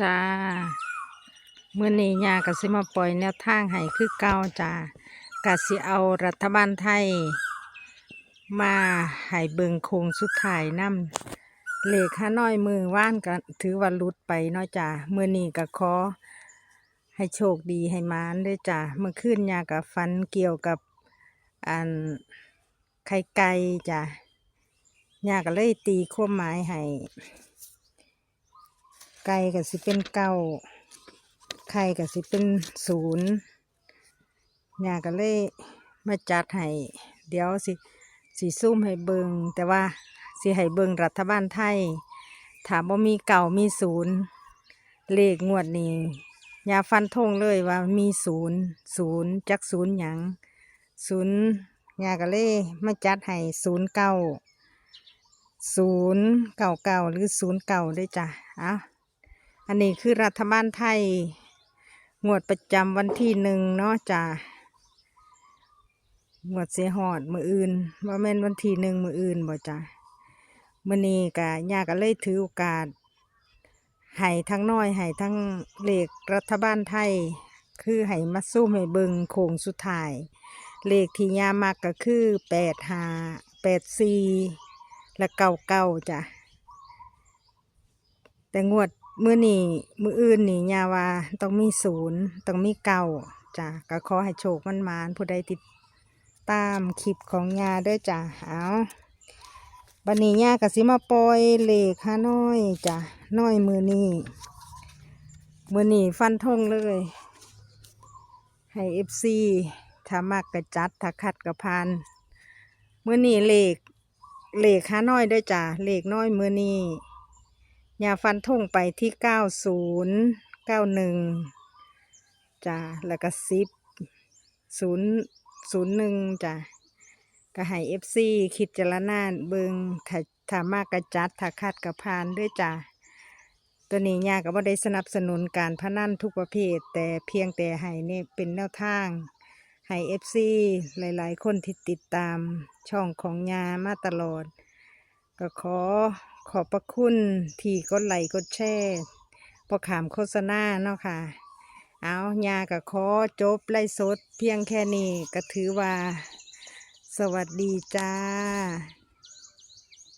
จ้าเมื่อนี้ยากสิมาปล่อยแนวทางให้คือเก่าจ้ากะสิเอารัฐบาลไทย มาให้เบิงโคงสุดท้ายนํเลขห้าน้อยมือว่านก็ถือว่าหลุดไปเนาะจ้าเมื่อนี้ก็ขอให้โชคดีให้มานด้วยจ้าเมื่อคืนยากับฟันเกี่ยวกับอันไข่ไก่จ้ายาก็เลยตีความหมายให้ ไก่ก็สิเป็นเก้าไข่ก็สิเป็นศูนย์ยาก็เลยมาจัดให้เดี๋ยวสิสิซุ่มให้เบิงแต่ว่าสิให้เบิงรัฐบาลไทย ถามว่ามีเก่ามีศูนย์เลขงวดนี้ยาฟันธงเลยว่ามีศูนย์ศูนย์จักศูนย์หยังศูนย์ยาก็เลยมาจัดให้ศูนย์เก้าศูนย์เก้าเก้าหรือศูนย์เก้าด้วยจ้ะอ้า อันนี้คือรัฐบาลไทย งวดประจำวันที่หนึ่งเนาะจ้างวดเสียหอดมืออื่นว่าแม่นวันที่หนึ่งมืออื่นบ่จ้ามื่อนี้กะยาก็เลยถือโอกาสให้ทั้งน้อยให้ทั้งเลขรัฐบาลไทย คือให้มาสู้ให้เบิงโคงสุดท้าย เลขที่ยามักก็คือแปดห้าแปดสี่และเก้าเก้าจ้ะแต่งวด มือนี่มืออื่นนี่ยาว่าต้องมีศูนย์ต้องมีเก่าจ้ะก็ขอให้โชคมันมานผู้ใดติดตามคลิปของยาด้วยจ้ะเอาบันนี้ยาก็สิมาปล่อยเลขห้าน้อยจ้ะน้อยมือนี่มือนี่ฟันธงเลย ให้เอฟซีถ้ามากกระจัดถ้าขัดกระพานมือนี่เลขเลขห้าน้อยด้วยจ้ะเลขน้อยมือนี่ ยาฟันท่งไปที่เก้าศูนย์เก้าหนึ่งจ้ะแล้วก็สิบศูนย์ศูนย์หนึ่งจ้ะก็ให้เอฟซีคิดจรณาเบิงถ้าถ้ามากกระจัดถ้าคัดกระพานด้วยจ้ะตัวนี้ยาก็บ่ได้สนับสนุนการพนันทุกประเภท แต่เพียงแต่ให้เนี่ยเป็นแนวทางให้เอฟซีหลาย ๆ คนที่ติดตามช่องของยามาตลอด ก็ขอขอบพระคุณที่กดไลค์กดแชร์พอขามโฆษณาเนาะค่ะ เอายากับขอจบไล่สดเพียงแค่นี้ก็ถือว่า สวัสดีจ้า